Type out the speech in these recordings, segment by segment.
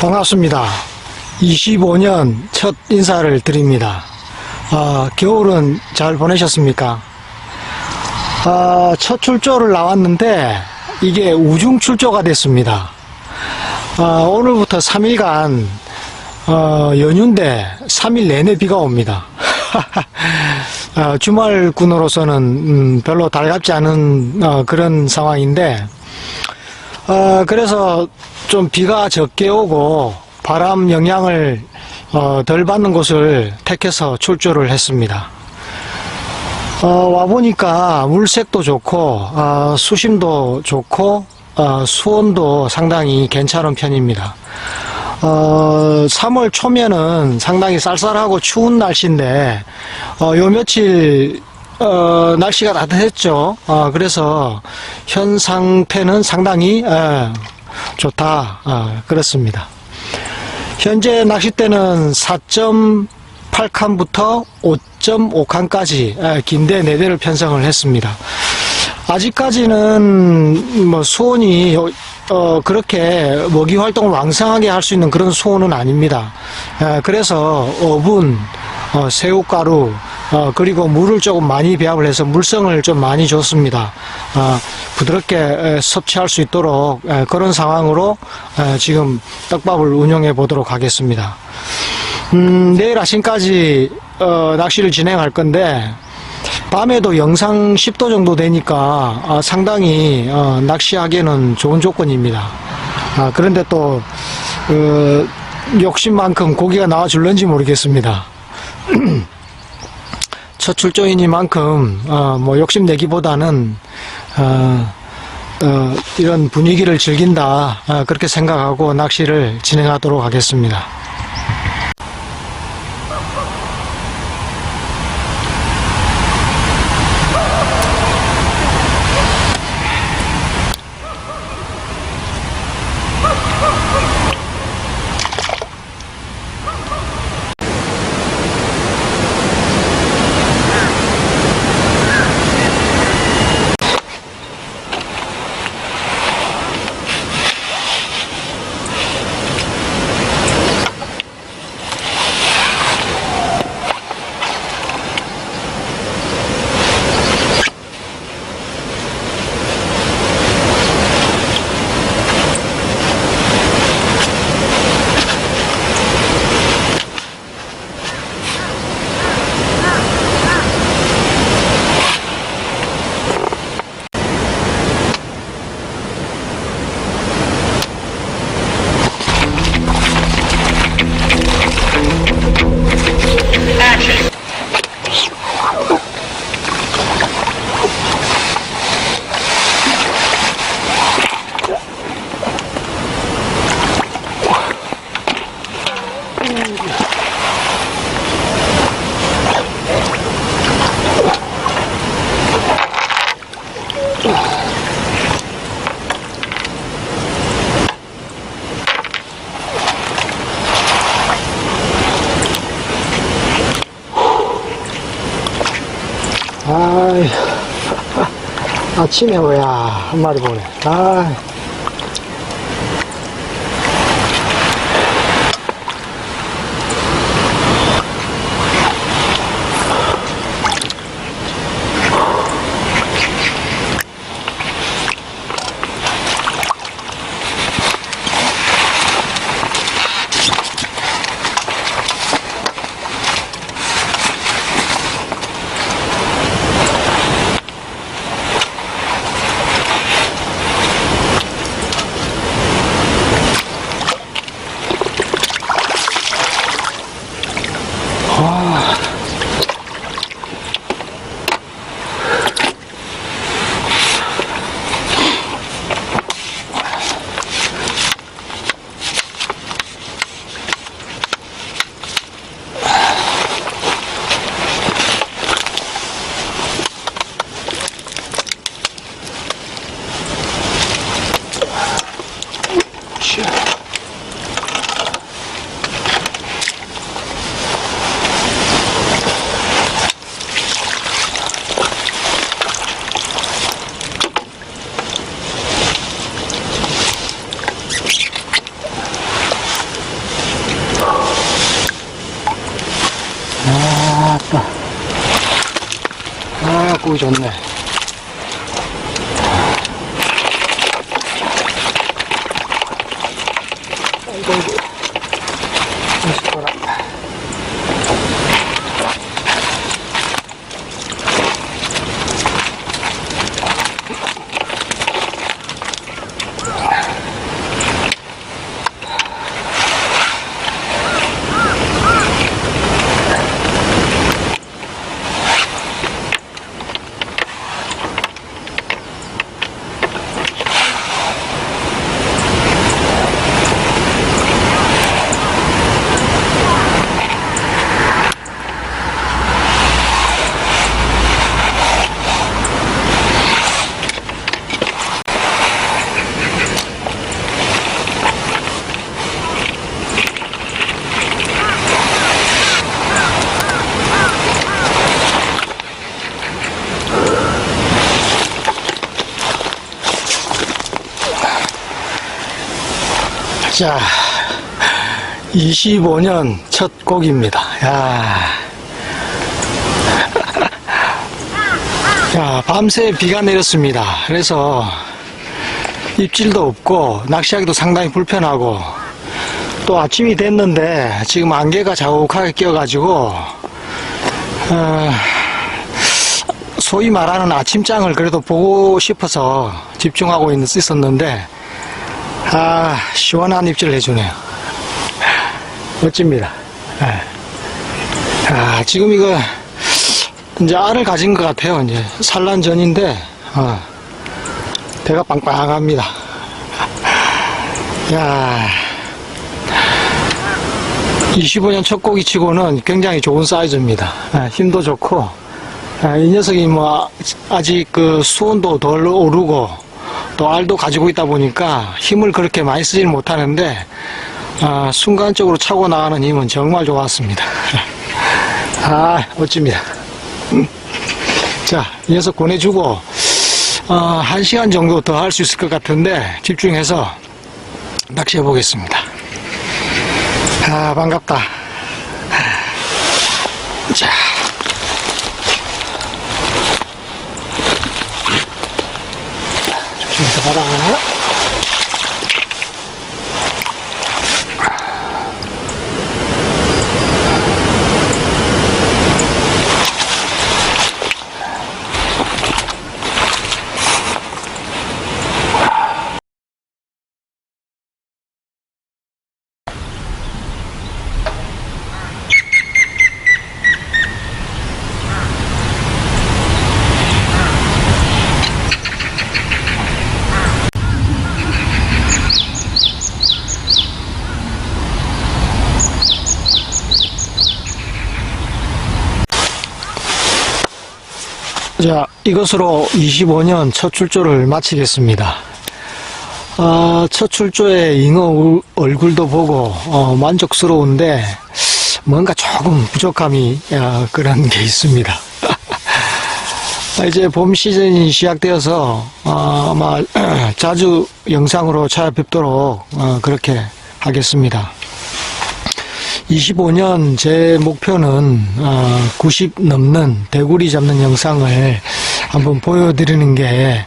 반갑습니다. 25년 첫 인사를 드립니다. 아, 겨울은 잘 보내셨습니까? 아, 첫 출조를 나왔는데 이게 우중 출조가 됐습니다. 아, 오늘부터 3일간 어, 연휴인데 3일 내내 비가 옵니다. 아, 주말군으로서는 음, 별로 달갑지 않은 어, 그런 상황인데 어, 그래서 좀 비가 적게 오고 바람 영향을 어, 덜 받는 곳을 택해서 출조를 했습니다. 어, 와보니까 물색도 좋고, 어, 수심도 좋고, 어, 수온도 상당히 괜찮은 편입니다. 어, 3월 초면은 상당히 쌀쌀하고 추운 날씨인데, 어, 요 며칠, 어, 날씨가 따뜻했죠. 어, 그래서 현 상태는 상당히, 예, 좋다. 어, 그렇습니다. 현재 낚싯대는 4.8칸부터 5.5칸까지 긴대 4대를 편성을 했습니다. 아직까지는 뭐 수온이 어, 그렇게 먹이 활동을 왕성하게 할 수 있는 그런 수온은 아닙니다. 에, 그래서 어분, 어, 새우가루, 어, 그리고 물을 조금 많이 배합을 해서 물성을 좀 많이 줬습니다. 어, 부드럽게 에, 섭취할 수 있도록 에, 그런 상황으로 에, 지금 떡밥을 운영해 보도록 하겠습니다. 음, 내일 아침까지 어, 낚시를 진행할 건데 밤에도 영상 10도 정도 되니까 어, 상당히 어, 낚시하기에는 좋은 조건입니다. 아, 그런데 또 어, 욕심만큼 고기가 나와줄런지 모르겠습니다. 첫 출조이니만큼 어, 뭐 욕심 내기보다는 어, 어, 이런 분위기를 즐긴다 어, 그렇게 생각하고 낚시를 진행하도록 하겠습니다. 아이, 아침에 뭐야, 한 마리 보네. 아 아이 자, 25년 첫 곡입니다. 야. 야, 밤새 비가 내렸습니다. 그래서 입질도 없고 낚시하기도 상당히 불편하고 또 아침이 됐는데 지금 안개가 자욱하게 껴가지고 어, 소위 말하는 아침장을 그래도 보고 싶어서 집중하고 있- 있었는데 아, 시원한 입질을 해주네요. 멋집니다. 예. 아, 지금 이거, 이제 알을 가진 것 같아요. 이제 산란 전인데, 어, 배가 빵빵합니다. 야 25년 첫 고기 치고는 굉장히 좋은 사이즈입니다. 예, 힘도 좋고, 아, 이 녀석이 뭐, 아직 그 수온도 덜 오르고, 또 알도 가지고 있다 보니까 힘을 그렇게 많이 쓰지는 못하는데 아, 순간적으로 차고 나가는 힘은 정말 좋았습니다. 아 멋집니다. 음. 자, 이 녀석 보내주고 어, 한 시간 정도 더 할 수 있을 것 같은데 집중해서 낚시해 보겠습니다. 아 반갑다. 자. 조심 자, 이것으로 25년 첫 출조를 마치겠습니다. 어, 첫 출조에 잉어 울- 얼굴도 보고 어, 만족스러운데 뭔가 조금 부족함이 어, 그런 게 있습니다. 이제 봄 시즌이 시작되어서 어, 아마 자주 영상으로 찾아뵙도록 어, 그렇게 하겠습니다. 25년 제 목표는 90 넘는 대구리 잡는 영상을 한번 보여드리는 게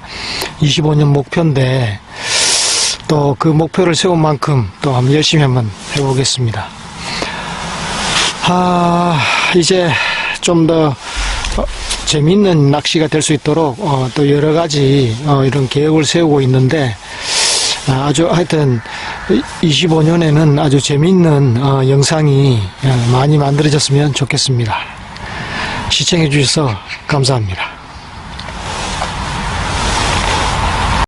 25년 목표인데 또 그 목표를 세운 만큼 또 한번 열심히 한번 해보겠습니다. 아 이제 좀 더 재미있는 낚시가 될 수 있도록 어, 또 여러 가지 어, 이런 계획을 세우고 있는데 아, 아주 하여튼 25년에는 아주 재미있는 어, 영상이 어, 많이 만들어졌으면 좋겠습니다. 시청해 주셔서 감사합니다.